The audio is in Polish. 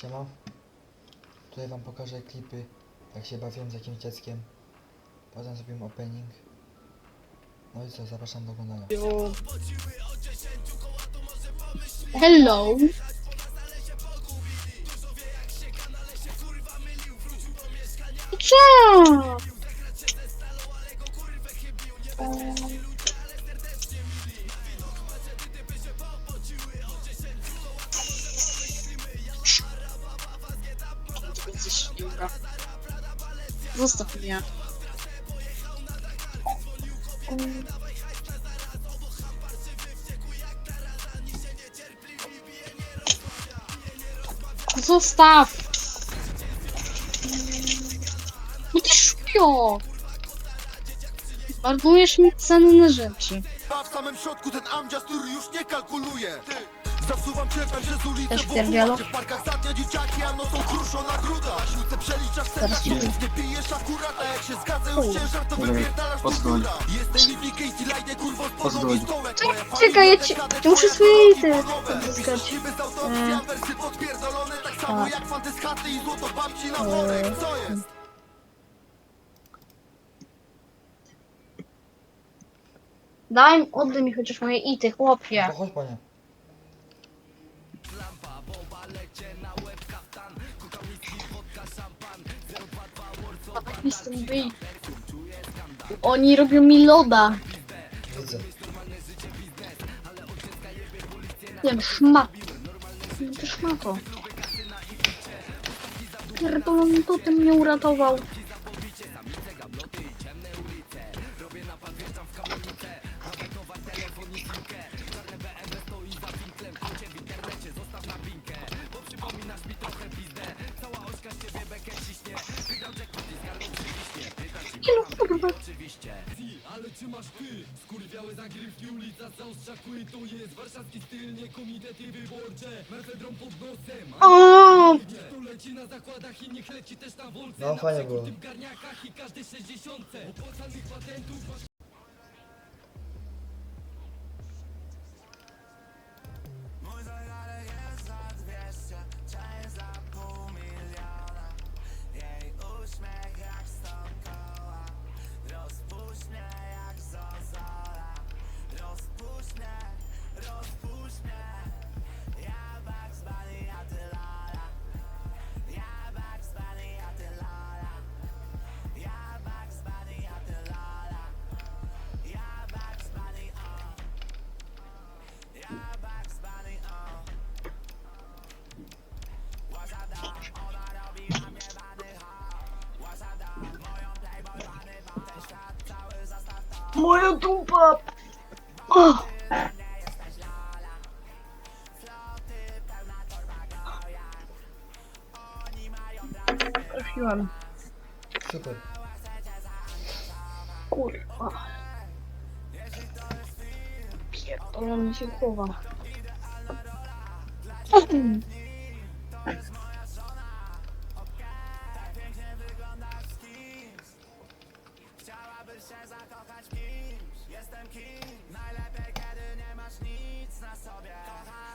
Siema. Tutaj wam pokażę klipy, jak się bawiłem z jakimś dzieckiem. Potem zrobimy opening. No i co, zapraszam do oglądania. Hello. Co? Zostaw mnie. Zostaw! No ty szpio! Marnujesz mi cenne rzeczy. A w samym środku ten amdzias, który już nie kalkuluje Zasuwam ciepłem przez ulicę Też pierdzielo? W parkach zadnia dzieciaki, a nocą kruszą na grudach. Siłce przeliczasz setach nie pijesz akurat, a jak się zgadza już ciężar To wypierdalasz do góra. Jestem Casey, lajnie kurwo z stołek. Czekaj, ja ci- ja muszę swoje te odzyskać. Niby z autopsji, a wersy podpierdolone samo jak fanty z chaty i złoto babci na worek. Co jest? Daj, oddaj mi chociaż moje ity, chłopie. To chodź panie. Wyj. Oni robią mi loda. Widzę. Wiem, szmat. To szmato. Pierdolony totem mnie uratował. No, kurwa. Ale czy masz ty? Skurwiałe zagrywki, ulica zaostrzakuj To jest warszawski styl, nie komitety wyborcze Mefedron pod nosem, O, tu leci na zakładach i niech leci też na wolce No, fajnie było. garniakach i każdej sześćdziesiątce Opłacanych patentów masz moja dupa. O. Trafiłem. Super. Kurwa. Pierdolę mi się głowa. zakochać kimś. Jestem kim. Najlepiej kiedy nie masz nic na sobie. Kocham